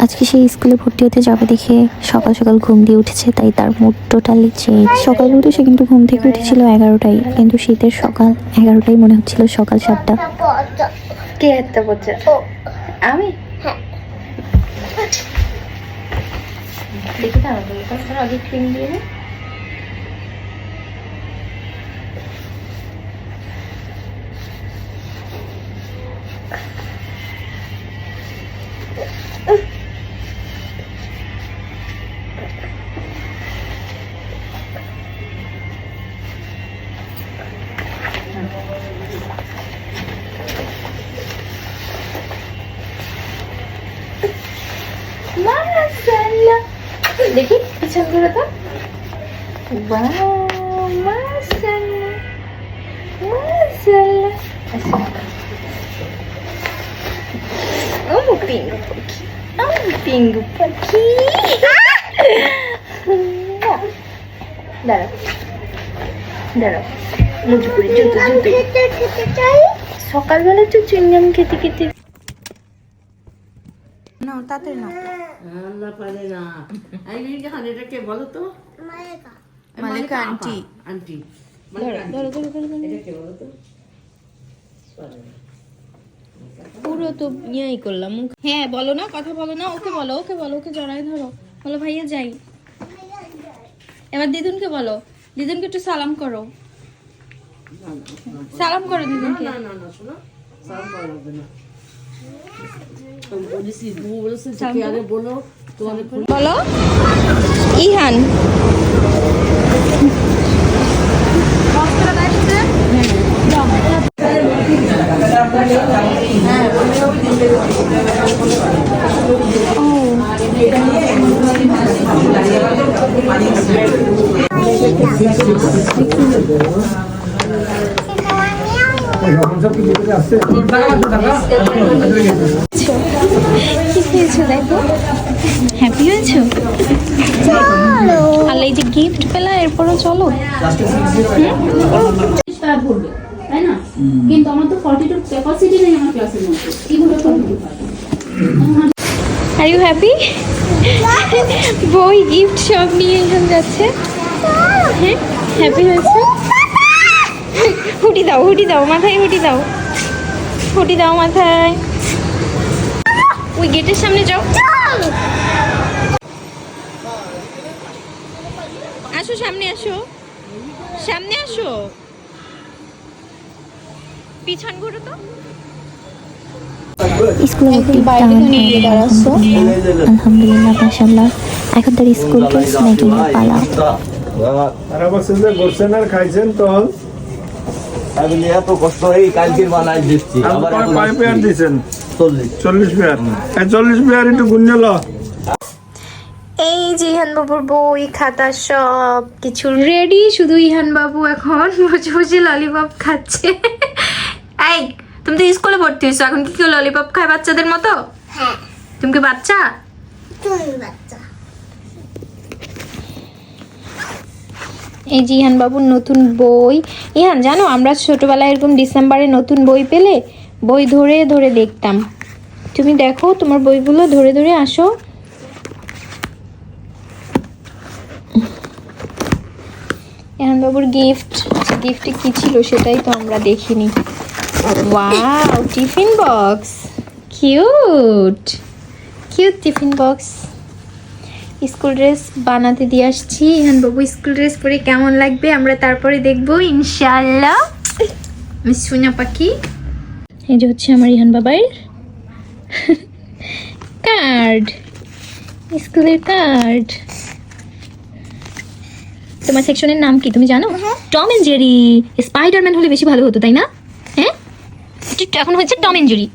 আজকে সেই স্কুলে ভর্তি হতে যাবে দেখে সকাল সকাল ঘুম দিয়ে উঠেছে তাই তার মুড টোটালি চেঞ্জ সকাল উঠে সে কিন্তু ঘুম থেকে উঠেছিল এগারোটায় কিন্তু শীতের সকাল এগারোটাই মনে হচ্ছিল সকাল সাতটা। কে একটা বাচ্চা আমি? দেখি তারপর আগে ক্রিম দিয়ে দেখি পিছন করে তো ওয়াও মাশাআল্লাহ মাশাআল্লাহ ও পিঙ্গু পাখি ও পিঙ্গু পাখি। দাঁড়াও দাঁড়াও। মুজু করে জুতো জুতো। সকালবেলা তো চুইংগাম খেতে খেতে না তাতে না। আল্লাহ পারে না। এই নিয়ে যখন এটাকে বলো তো? মালিকা। আন্টি। আন্টি। ধরো ধরো ধরো ধরো এটাকে বলো তো? পুরো তো ইয়েই করলাম। হ্যাঁ বলো না কথা বলো না ওকে বলো ওকে বলো ওকে জড়াই ধরো। বলো ভাইয়া যাই। এবার দিদুনকে বলো। দিদুনকে একটু সালাম করো। সালাম করো দিদুনকে না না না শোনো। সালাম করা না। বলো তোমাদের বলো ইহান কি হয়েছে দেখো হ্যাপি হয়েছো? আর। এই যে গিফট পেলা এরপরও চলো। স্টার তাই না কিন্তু আমার তো ফর্টি টু ক্যাপাসিটি নেই আমার ক্লাসের মধ্যে। কীভাবে করব আর ইউ হ্যাপি বই গিফট সব নিয়ে এখানে যাচ্ছে। হ্যাঁ হ্যাপি হয়েছে? হুটি দাও হুটি দাও মাথায় হুটি দাও। হুটি দাও মাথায়। ওই গেটের সামনে যাও। আসো সামনে আসো। সামনে আসো। পিছন ঘুরো তো। স্কুলে। আলহামদুলিল্লাহ এখন তার স্কুল ড্রেস পালা তারা বলছেন যে করছেন আর খাইছেন তখন আমি এত কষ্ট হয়ে কালকের বানাই দিচ্ছি আবার এখন কয় পেয়ার আসছি। দিছেন? চল্লিশ। চল্লিশ পেয়ার? এই চল্লিশ পেয়ার একটু ল। এই যে ইহান বাবুর বই খাতা সব কিছু রেডি শুধু ইহান বাবু এখন বসে বসে ললিপপ খাচ্ছে। এই তুমি তো স্কুলে ভর্তি হয়েছো এখন কি কেউ ললিপপ খায় বাচ্চাদের মতো? হ্যাঁ। তুমি কি বাচ্চা। এই যে ইহান বাবুর নতুন বই। ইহান, জানো, আমরা ছোটবেলায় এরকম ডিসেম্বরে নতুন বই পেলে বই ধরে ধরে দেখতাম। তুমি দেখো, তোমার বইগুলো ধরে ধরে আসো। ইহান বাবুর গিফট গিফটে কি ছিল সেটাই তো আমরা দেখিনি। Wow tiffin box cute cute tiffin box school dress বানাতে দিয়ে আসছি। ইহান বাবু স্কুল ড্রেস পরে কেমন লাগবে? আমরা তারপরে দেখব ইনশাল্লাহ আমি সোনা পাখি। এই যে হচ্ছে আমার ইহান বাবার কার্ড। স্কুলের কার্ড। তোমার সেকশনের নাম কি? তুমি জানো? Tom and Jerry. স্পাইডারম্যান হলে বেশি ভালো হতো তাই না? হ্যাঁ? এখন হচ্ছে টম এন্ড জেরি।